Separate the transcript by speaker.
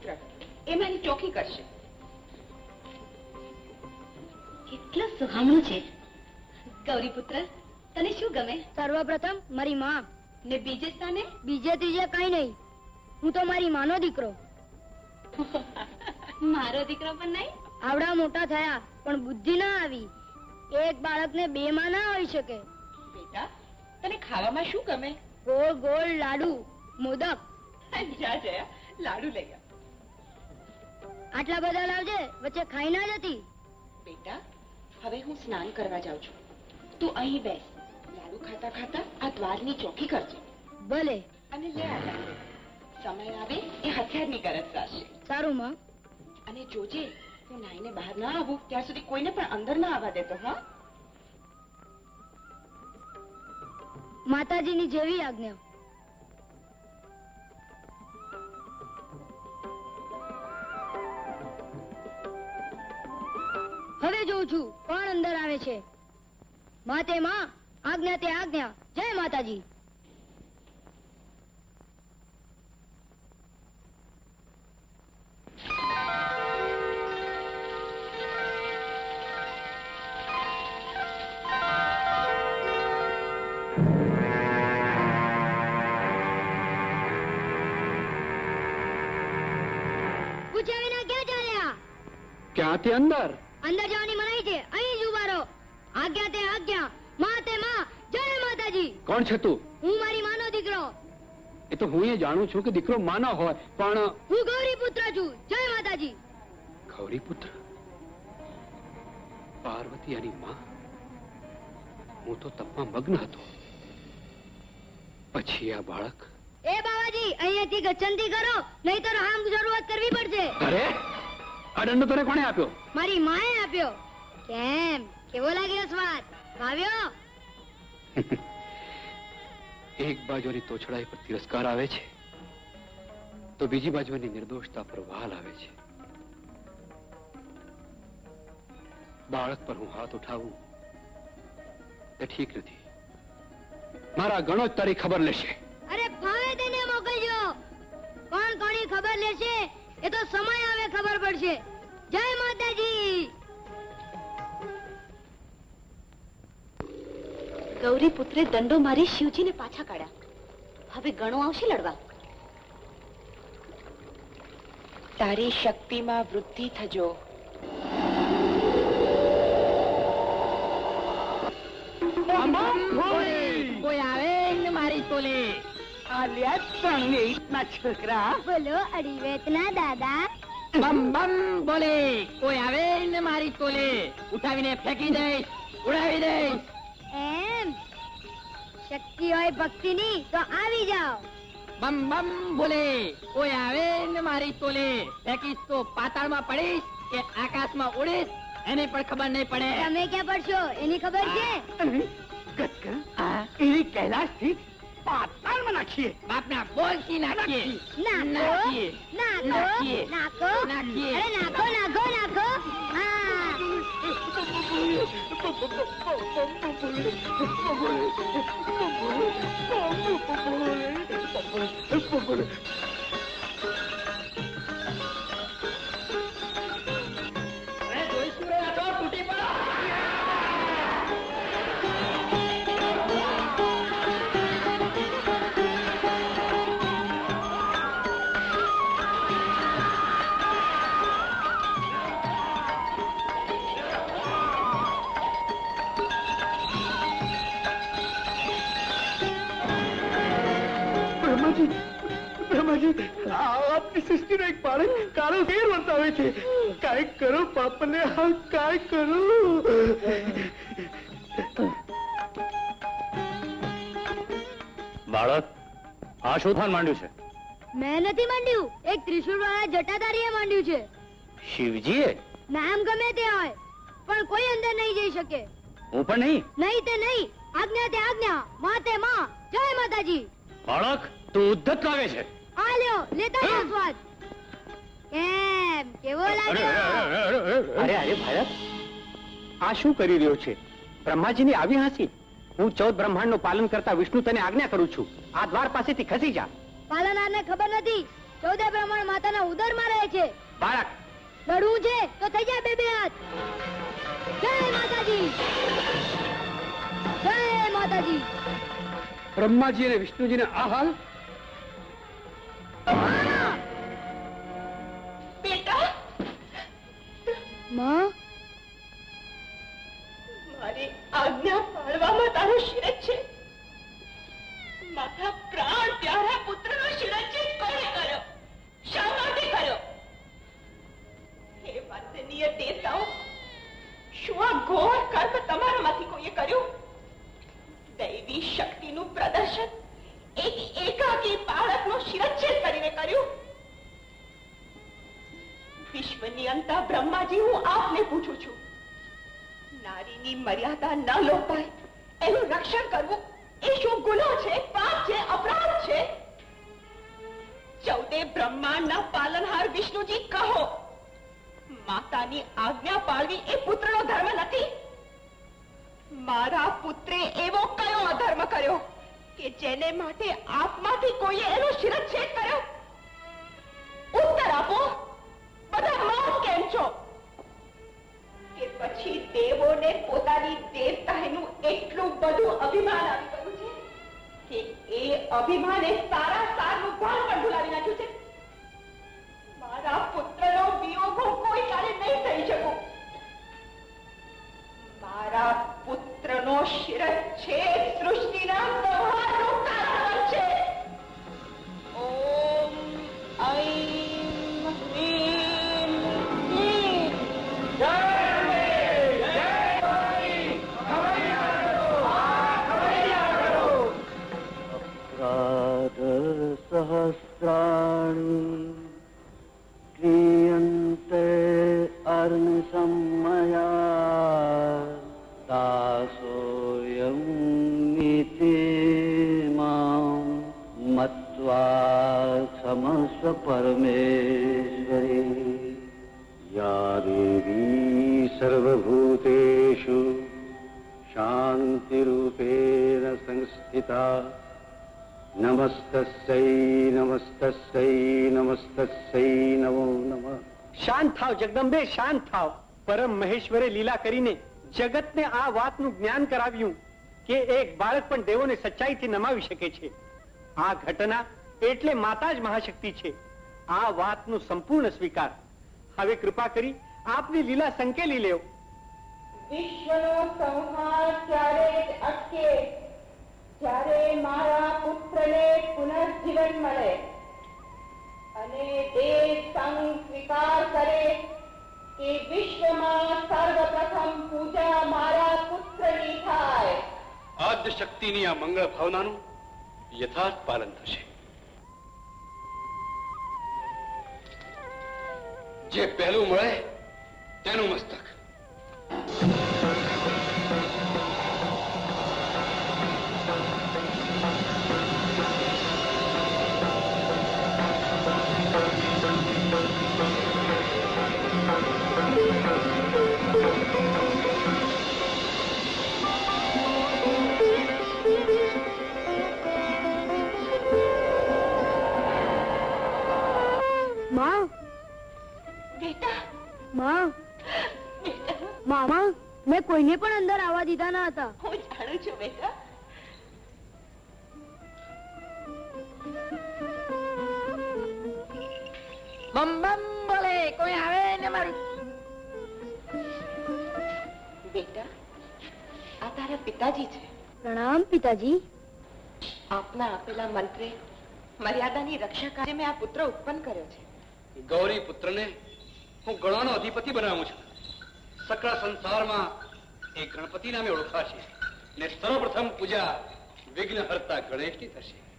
Speaker 1: પુત્ર એમાંની ચોખી કરશે.
Speaker 2: કેટલો સુહામણું છે. ગૌરી પુત્ર તને શું ગમે?
Speaker 3: સર્વપ્રથમ મારી માં.
Speaker 2: ને બીજે સ્થાને?
Speaker 3: બીજે ત્રીજે કઈ નહીં. હું તો મારી માનો દીકરો.
Speaker 2: મારો દીકરો પણ નહીં?
Speaker 3: આવડા મોટા થયા પણ બુદ્ધિ ના આવી. એક બાળકને બે માં ના આવી શકે.
Speaker 1: બેટા તને ખાવામાં શું ગમે?
Speaker 3: ગોળ ગોળ લાડુ મોદક.
Speaker 1: જા જયા લાડુ લઈ
Speaker 3: આટલા બધા લાવજે વચ્ચે ખાઈ ના જતી.
Speaker 1: બેટા હવે હું સ્નાન કરવા જાઉં છું. તું અહીં બેસ. લાડુ ખાતા ખાતા આ દ્વારની ચોખી કરજે.
Speaker 3: ભલે.
Speaker 1: અને લે આ સમય આવે એ હથિયારની ગરજ થશે
Speaker 3: સારું માં.
Speaker 1: અને જોજે હું નાઈને બહાર ના આવું ત્યાં સુધી કોઈને પણ અંદર ના આવવા દેતો હા?
Speaker 3: માતાજીની જેવી આજ્ઞા. જોઉં છું, કોણ અંદર આવે છે? માતે માં, આજ્ઞા તે આજ્ઞા. જય માતાજી.
Speaker 4: ક્યાંથી અંદર?
Speaker 3: અંદર જવાની મનાઈ છે. અહીં જ ઊભા રહો. આજ્ઞા તે આજ્ઞા. માં તે માં. જય માતાજી.
Speaker 4: કોણ છે તું?
Speaker 3: હું મારી માનો દીકરો.
Speaker 4: એ તો હું એ જાણું છું કે દીકરો માનો હોય પણ
Speaker 3: હું ગૌરી પુત્ર છું. જય માતાજી.
Speaker 4: ગૌરી પુત્ર પાર્વતી અને માં? હું તો તપમાં મગ્ન હતો. પછી આ બાળક?
Speaker 3: એ બાવાજી અહીંયાથી ગચ્છંતી કરો. નહીતર આમ જરૂરત કરવી પડશે.
Speaker 4: અરે! આ દંડો તને કોણે આપ્યો?
Speaker 3: મારી માએ આપ્યો. કેમ? કેવો લાગ્યો સ્વાદ? ભાવ્યો?
Speaker 4: એક બાજુની તોછડાઈ પર તિરસ્કાર આવે છે તો બીજી બાજુની નિર્દોષતા પર વાલ આવે છે. બાળક પર હું હાથ ઉઠાવું એ ઠીક નથી. મારા ગણો જ તારી ખબર લેશે.
Speaker 3: અરે ભાવે તેને મોકલજો. કોણ કોની ખબર લેશે? એ તો સમય આવે ખબર પડશે. જય માતાજી.
Speaker 2: ગૌરી પુત્રે દંડો મારી શિવજીને પાછા કાઢ્યા. હવે ગણો આવશે લડવા.
Speaker 1: તારી શક્તિમાં વૃદ્ધિ થજો.
Speaker 5: કોઈ આવે ને મારી તોલે. આલ્યા ત્રણે ના છોકરા.
Speaker 3: બોલો અડીવેતના દાદા.
Speaker 5: બમ બમ બોલે. કોઈ આવે ને મારી ટોલે ઉઠાવીને ફેંકી દઈશ ઉડાવી દઈશ.
Speaker 3: એમ? શક્તિ હોય ભક્તિની તો આવી જાઓ.
Speaker 5: બમ બમ બોલે. કોઈ આવે ને મારી ટોલે ફેંકીશ તો પાતાળમાં પડીશ કે આકાશમાં ઉડીશ એને પણ ખબર નહીં પડે.
Speaker 3: તમે ક્યાં પડશો? એની ખબર છે?
Speaker 5: એની કૈલાશથી પાતાળમાં નાખીએ બાપના બોલથી નાખીએ
Speaker 3: નાખો
Speaker 5: નાખીએ નાખીએ.
Speaker 3: નાખો
Speaker 5: નાખીએ.
Speaker 3: અરે નાખો નાખો નાખો હા
Speaker 4: બ્રહ્માજી બ્રહ્માજી આપની સૃષ્ટિનો એક બાળક કાળો ફેર વર્તાવે છે. કાંઈ કરો પાપને હા કાંઈ કરો.
Speaker 6: બાળક આ શું થાન માંડ્યું છે?
Speaker 3: મેં નથી માંડ્યું. એક ત્રિશુળ વાળા જટાધારીએ માંડ્યું છે.
Speaker 6: શિવજીએ?
Speaker 3: નામ ગમે તે હોય પણ કોઈ અંદર નહીં જઈ શકે.
Speaker 6: હું પણ નહીં?
Speaker 3: નહીં તે નહીં. આજ્ઞા તે આજ્ઞા. માં તે માં. જય માતાજી.
Speaker 6: બાળક તું ઉદ્ધત લાગે છે.
Speaker 3: આ લ્યો લેતા જાઓ સ્વાદ. કેમ? કેવો
Speaker 6: અરે,
Speaker 3: લાગ્યો.
Speaker 6: અરે અરે
Speaker 4: ભારત આ શું કરી રહ્યો છે? બ્રહ્માજીની આવી હાંસી? હું ચૌદ બ્રહ્માંડનું પાલન કરતા વિષ્ણુ તને આજ્ઞા કરું છું. આ દ્વાર પાસેથી ખસી જા.
Speaker 3: પાલનારને ખબર નથી. ચૌદે બ્રહ્માંડ માતાના ઉદરમાં રહે છે.
Speaker 4: બાળક.
Speaker 3: લડવું છે તો થઈ જાય બે બે હાથ. જય માતાજી. જય માતાજી.
Speaker 4: બ્રહ્માજી અને વિષ્ણુજીને આ હાલ
Speaker 3: માં?
Speaker 1: મારી આજ્ઞા હે વંદનીય દેવતાઓ, શું આ ઘોર કર્મ તમારામાંથી કોઈએ કર્યું? દૈવી શક્તિનું પ્રદર્શન એક એકાકી બાળકનો શિરચ્છેદ કરીને કર્યું? વિશ્વની અંતા બ્રહ્માજી, હું આપને પૂછું છું. નારીની મર્યાદા ન લોપાય. એનું રક્ષણ કરવું એ શું ગુનો છે, પાપ છે, અપરાધ છે? ચૌદે બ્રહ્માંડના પાલનહાર વિષ્ણુજી કહો, માતાની આજ્ઞા પાળવી એ પુત્રનો ધર્મ નથી? મારા પુત્રે એવો કયો અધર્મ કર્યો કે જેને માટે આપમાંથી કોઈએ એનો શિરચ્છેદ કર્યો?
Speaker 7: दासोऽयं नीति मां मत्वा क्षमस्व परमेश्वरी या देवी सर्वभूतेषु शान्तिरूपेण संस्थिता નમસ્તસ્ય નમસ્તસ્ય નમસ્તસ્ય નમો નમઃ
Speaker 4: શાંત થાવ જગદંબે શાંત થાવ પરમ મહેશ્વરે લીલા કરીને જગતને આ વાતનું જ્ઞાન કરાવ્યું કે એક બાળક પણ દેવોને સચ્ચાઈથી નમાવી શકે છે. આ ઘટના એટલે માતા જ મહાશક્તિ છે. આ વાતનું સંપૂર્ણ સ્વીકાર. હવે કૃપા કરી આપની લીલા સંકેલી લેવ
Speaker 1: વિશ્વનો સંહાર ત્યારે જ અટકે? જ્યારે મારા પુત્રને પુનર્જીવન મળે અને દેવ સંગ સ્વીકાર કરે કે વિશ્વમાં સર્વપ્રથમ પૂજા મારા પુત્રની થાય.
Speaker 6: આદ્ય શક્તિની આ મંગળ ભાવનાનું યથાર્થ પાલન થશે. જે પહેલું મળે તેનું મસ્તક.
Speaker 3: મેં કોઈને પણ અંદર આવવા દીધા ના હતા.
Speaker 1: હું જાણું છું બેટા.
Speaker 5: બમ બમ બોલે કોઈ આવે ને મારી?
Speaker 1: બેટા આ તારા પિતાજી છે.
Speaker 3: પ્રણામ પિતાજી.
Speaker 1: આપના આપેલા મંત્રે મર્યાદાની રક્ષા કાર્ય મેં આ પુત્ર ઉત્પન્ન કર્યો છે.
Speaker 6: ગૌરી પુત્રને હું ગણોનો અધિપતિ બનાવું છું. સકળ સંસારમાં એ ગણપતિ નામે ઓળખાશે. ને સર્વપ્રથમ પૂજા વિઘ્ન હર્તા ગણેશની થશે.